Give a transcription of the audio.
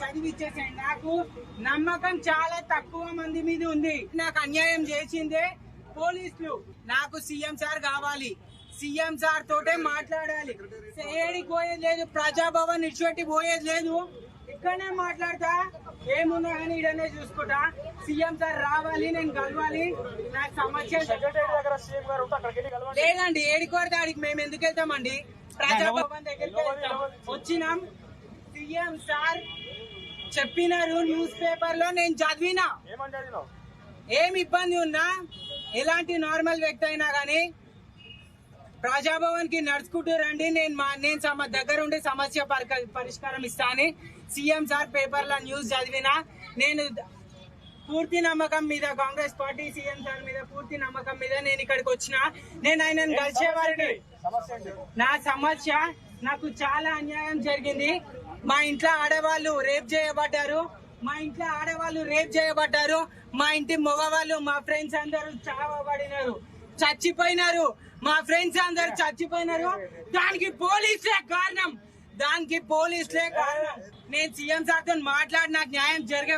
చదివిచ్చేసాడు నాకు నమ్మకం చాలా తక్కువ మంది మీద ఉంది. నాకు అన్యాయం చేసిందే పోలీసులు. నాకు సీఎం సార్ కావాలి. సీఎం సార్ తోటే మాట్లాడాలి. ఏడికి పోయేది లేదు. ప్రజాభవన్ ఇటువంటి పోయేది లేదు. ఇక్కడనే మాట్లాడతా. ఏమున్నా కానీ ఇడనే చూసుకుంటా. సీఎం సార్ రావాలి నేను కలవాలి. నాకు సమస్య లేదండి ఏడికి కొడితే ఆడికి మేము ఎందుకు వెళ్తామండి? ప్రజాభవన్ దగ్గరికి వచ్చినాం. సీఎం సార్ చెప్పినారు న్యూస్ పేపర్లో నేను చదివినా. ఏం ఇబ్బంది ఉన్నా ఎలాంటి నార్మల్ వ్యక్తి అయినా గానీ ప్రజాభవన్కి నడుచుకుంటూ రండి. నేను మా నేను సమ దగ్గర ఉండే సమస్య పరిష్కారం ఇస్తాను. సీఎం సార్ పేపర్లో న్యూస్ చదివినా నేను పూర్తి నమ్మకం మీద కాంగ్రెస్ పార్టీ సీఎం సార్ మీద పూర్తి నమ్మకం మీద నేను ఇక్కడికి వచ్చిన నేను ఆయనను కలిసేవారిని నా సమస్య నాకు చాలా అన్యాయం జరిగింది. మా ఇంట్లో ఆడవాళ్ళు రేప్ చేయబడ్డారు. మా ఇంట్లో ఆడవాళ్ళు రేప్ చేయబడ్డారు. మా ఇంటి మగవాళ్ళు మా ఫ్రెండ్స్ అందరూ చావబడినారు. చచ్చిపోయినారు. మా ఫ్రెండ్స్ అందరు చచ్చిపోయినారు. దానికి పోలీసులే కారణం. దానికి పోలీసులే కారణం. నేను సీఎం సార్తో మాట్లాడి నాకు న్యాయం జరిగే